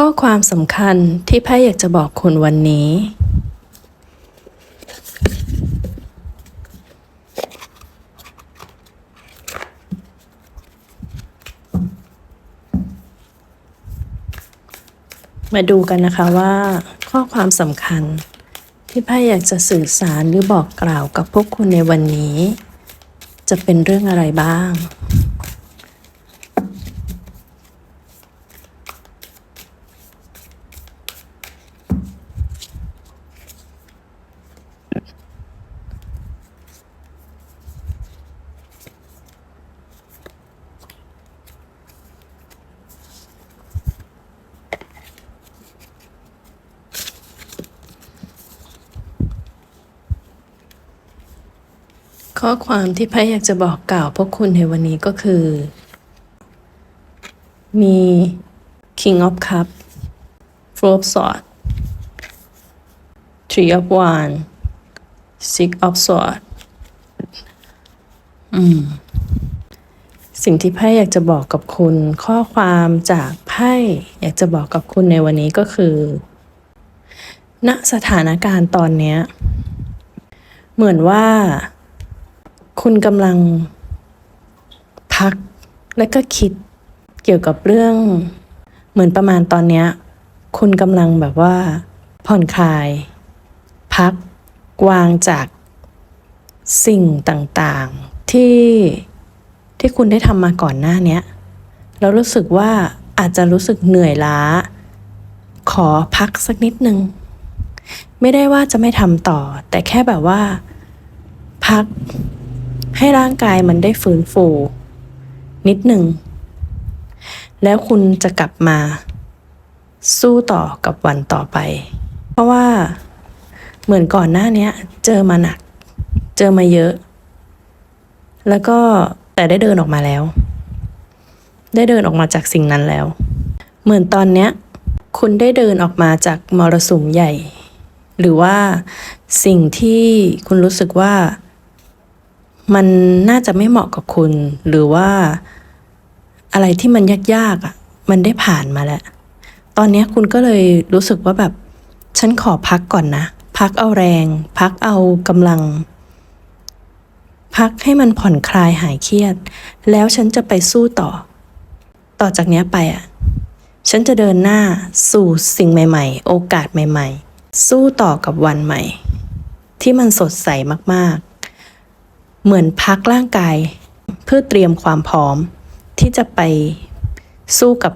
ข้อความสำคัญที่ไพ่อยากจะบอกคุณวันนี้ มาดูกันนะคะว่า ข้อความสำคัญที่ไพ่อยากจะสื่อสารหรือบอกกล่าวกับพวกคุณในวันนี้ จะเป็นเรื่องอะไรบ้าง ข้อความที่ไพ่อยากจะบอกกล่าวพวกคุณในวันนี้ก็คือ มี King of Cup Four of Swords Three of Wands Six of Swords อืม สิ่งที่ไพ่อยากจะบอกกับคุณ ข้อความจากไพ่อยากจะบอกกับคุณในวันนี้ก็คือ ณสถานการณ์ตอนเนี้ย เหมือนว่า คุณกำลังพักและก็คิดเกี่ยวกับเรื่อง เหมือนประมาณตอนเนี้ย คุณกำลังแบบว่า ผ่อนคลาย พักวางจากสิ่งต่างๆ ที่ที่คุณได้ทำมาก่อนหน้านี้แล้วรู้สึกว่าอาจจะรู้สึกเหนื่อยล้า ขอพักสักนิดนึง ไม่ได้ว่าจะไม่ทำต่อ แต่แค่แบบว่า พัก ให้ร่างกายมันได้ฟื้นฟู นิดหนึ่ง แล้วคุณจะกลับมา สู้ต่อกับวันต่อไป เพราะว่าเหมือนก่อนหน้านี้เจอมาหนัก เจอมาเยอะ แล้วก็แต่ได้เดินออกมาแล้ว ได้เดินออกมาจากสิ่งนั้นแล้ว เหมือนตอนเนี้ย คุณได้เดินออกมาจากมรสุมใหญ่ หรือว่าสิ่งที่คุณรู้สึกว่า มันน่าจะไม่เหมาะกับคุณ หรือว่าอะไรที่มันยากๆอะ มันได้ผ่านมาแล้ว ตอนนี้คุณก็เลยรู้สึกว่าแบบ ฉันขอพักก่อนนะ พักเอาแรง พักเอากำลัง พักให้มันผ่อนคลายหายเครียด แล้วฉันจะไปสู้ต่อ ต่อจากนี้ไปอะ ฉันจะเดินหน้าสู่สิ่งใหม่ ๆ โอกาสใหม่ ๆ สู้ต่อกับวันใหม่ ที่มันสดใสมากๆ เหมือนพักร่างกาย เพื่อเตรียมความพร้อม ที่จะไปสู้กับ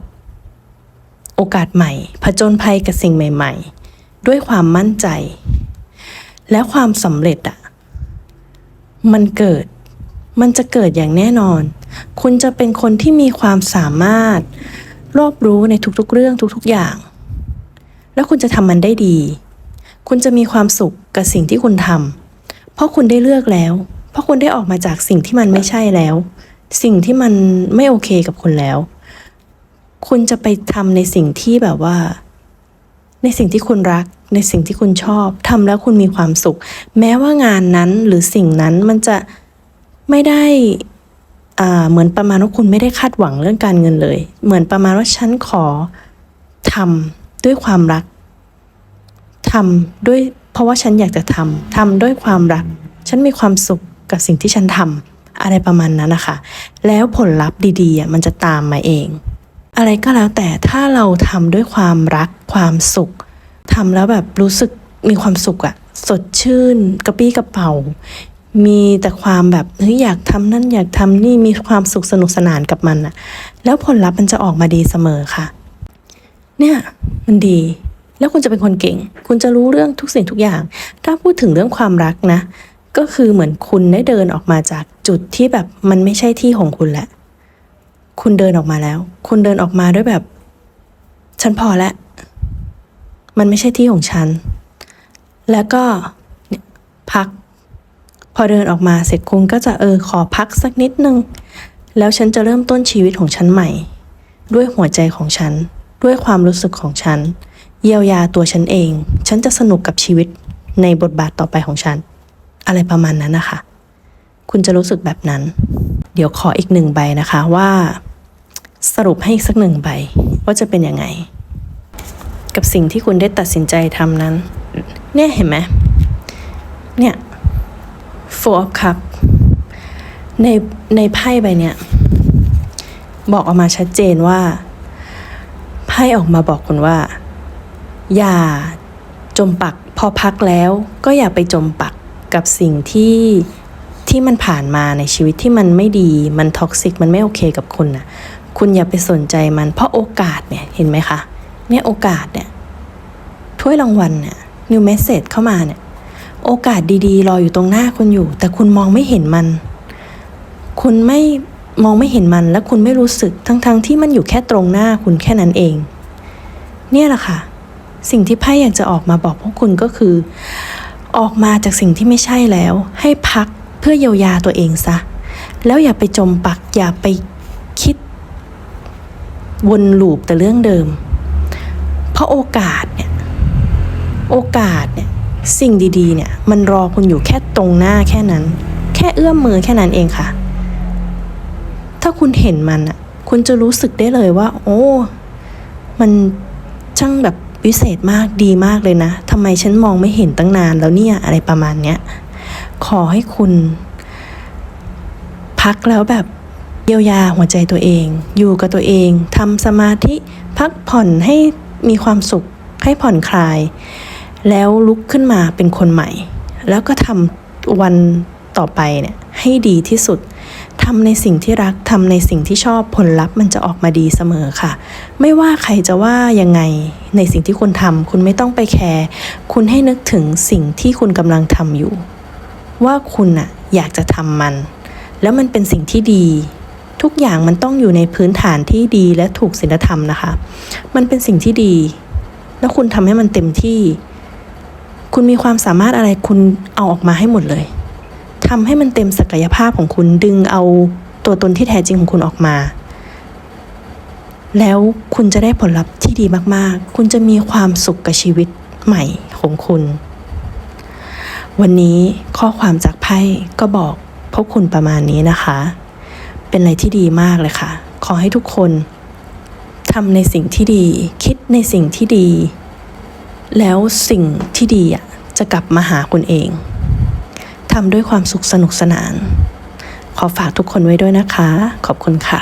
โอกาสใหม่ ผจญภัยกับสิ่งใหม่ ๆ ด้วยความมั่นใจ และความสำเร็จอะมันเกิด มันจะเกิดอย่างแน่นอน คุณจะเป็นคนที่มีความสามารถ รอบรู้ในทุกๆ เรื่องทุกๆ อย่าง แล้วคุณจะทำมันได้ดี คุณจะมีความสุขกับสิ่งที่คุณทำเพราะคุณได้เลือกแล้ว ราะคุณได้ออกมาจากสิ่งที่มันไม่ใช่แล้ว สิ่งที่มันไม่โอเคกับคุณแล้ว คุณจะไปทำในสิ่งที่แบบว่า ในสิ่งที่คุณรัก ในสิ่งที่คุณชอบทำแล้วคุณมีความสุข แม้ว่างานนั้นหรือสิ่งนั้นมันจะไม่ได้เหมือนประมาณว่าคุณไม่ได้คาดหวังเรื่องการเงินเลย เหมือนประมาณว่าฉันขอทำด้วยความรักทำด้วยเพราะว่าฉันอยากจะทำทำด้วยความรัก ฉันมีความสุข กับสิ่งที่ฉันทำอะไรประมาณนั้นนะคะ แล้วผลลัพธ์ดีๆมันจะตามมาเอง อะไรก็แล้วแต่ถ้าเราทำด้วยความรักความสุขทำแล้วแบบรู้สึกมีความสุขอะสดชื่นกระปี้กระเป๋า มีแต่ความแบบเฮ้ยอยากทำนั่นอยากทำนี่มีความสุขสนุกสนานกับมันอะแล้วผลลัพธ์มันจะออกมาดีเสมอค่ะ เนี่ยมันดี แล้วคุณจะเป็นคนเก่ง คุณจะรู้เรื่องทุกสิ่งทุกอย่าง ถ้าพูดถึงเรื่องความรักนะ ก็คือเหมือนคุณได้เดินออกมาจากจุดที่แบบมันไม่ใช่ที่ของคุณแหละ คุณเดินออกมาแล้ว คุณเดินออกมาด้วยแบบ ฉันพอแล้วมันไม่ใช่ที่ของฉัน แล้วก็พัก พอเดินออกมาเสร็จคุณก็จะเออขอพักสักนิดนึง แล้วฉันจะเริ่มต้นชีวิตของฉันใหม่ ด้วยหัวใจของฉัน ด้วยความรู้สึกของฉัน เยียวยาตัวฉันเอง ฉันจะสนุกกับชีวิตในบทบาทต่อไปของฉัน อะไรประมาณนั้นนะคะ คุณจะรู้สึกแบบนั้น เดี๋ยวขออีกหนึ่งใบนะคะว่า สรุปให้สักหนึ่งใบว่าจะเป็นยังไง กับสิ่งที่คุณได้ตัดสินใจทำนั้น เนี่ยเห็นไหมเนี่ย four of cup ในในไพ่ใบเนี้ยบอกออกมาชัดเจนว่าไพ่ออกมาบอกคุณว่า อย่าจมปัก พอพักแล้วก็อย่าไปจมปัก กับสิ่งที่ที่มันผ่านมาในชีวิตที่มันไม่ดี มันท็อกซิก มันไม่โอเคกับคุณนะคุณอย่าไปสนใจมัน เพราะโอกาสเนี่ย เห็นไหมคะ เนี่ยโอกาสเนี่ย ถ้วยรางวัลเนี่ย new message เข้ามาเนี่ย โอกาสดีๆ รออยู่ตรงหน้าคุณอยู่ แต่คุณมองไม่เห็นมัน คุณไม่มองไม่เห็นมัน และคุณไม่รู้สึก ทั้งๆทที่มันอยู่แค่ตรงหน้าคุณแค่นั้นเอง เนี่ยแหละค่ะ สิ่งที่ไพ่อยากจะออกมาบอกพวกคุณก็คือ ออกมาจากสิ่งที่ไม่ใช่แล้ว ให้พักเพื่อเยียวยาตัวเองซะ แล้วอย่าไปจมปัก อย่าไปคิด วนลูปแต่เรื่องเดิม เพราะโอกาสเนี่ย โอกาสเนี่ย สิ่งดีๆ เนี่ย มันรอคุณอยู่แค่ตรงหน้าแค่นั้น แค่เอื้อมมือแค่นั้นเองค่ะ ถ้าคุณเห็นมันอะคุณจะรู้สึกได้เลยว่า โอ้ มันช่างแบบ วิเศษมากดีมากเลยนะทำไมฉันมองไม่เห็นตั้งนานแล้วเนี่ยอะไรประมาณเนี้ยขอให้คุณ พักแล้วแบบเยียวยาหัวใจตัวเอง อยู่กับตัวเองทำสมาธิพักผ่อนให้มีความสุขให้ผ่อนคลาย แล้วลุกขึ้นมาเป็นคนใหม่ แล้วก็ทำวันต่อไปเนี่ยให้ดีที่สุด ทำในสิ่งที่รักทำในสิ่งที่ชอบผลลัพธ์มันจะออกมาดีเสมอค่ะ ไม่ว่าใครจะว่ายังไงในสิ่งที่คุณทำคุณไม่ต้องไปแคร์คุณให้นึกถึงสิ่งที่คุณกำลังทำอยู่ ว่าคุณน่ะอยากจะทำมัน แล้วมันเป็นสิ่งที่ดี ทุกอย่างมันต้องอยู่ในพื้นฐานที่ดีและถูกศีลธรรมนะคะ มันเป็นสิ่งที่ดี แล้วคุณทำให้มันเต็มที่ คุณมีความสามารถอะไรคุณเอาออกมาให้หมดเลย ทำให้มันเต็มศักยภาพของคุณดึงเอาตัวตนที่แท้จริงของคุณออกมา แล้วคุณจะได้ผลลัพธ์ที่ดีมากๆ คุณจะมีความสุขกับชีวิตใหม่ของคุณ วันนี้ข้อความจากไพ่ก็บอกพวกคุณประมาณนี้นะคะ เป็นอะไรที่ดีมากเลยค่ะ ขอให้ทุกคนทำในสิ่งที่ดี คิดในสิ่งที่ดี แล้วสิ่งที่ดีอะจะกลับมาหาคุณเอง ทำด้วยความสุขสนุกสนาน ขอฝากทุกคนไว้ด้วยนะคะ ขอบคุณค่ะ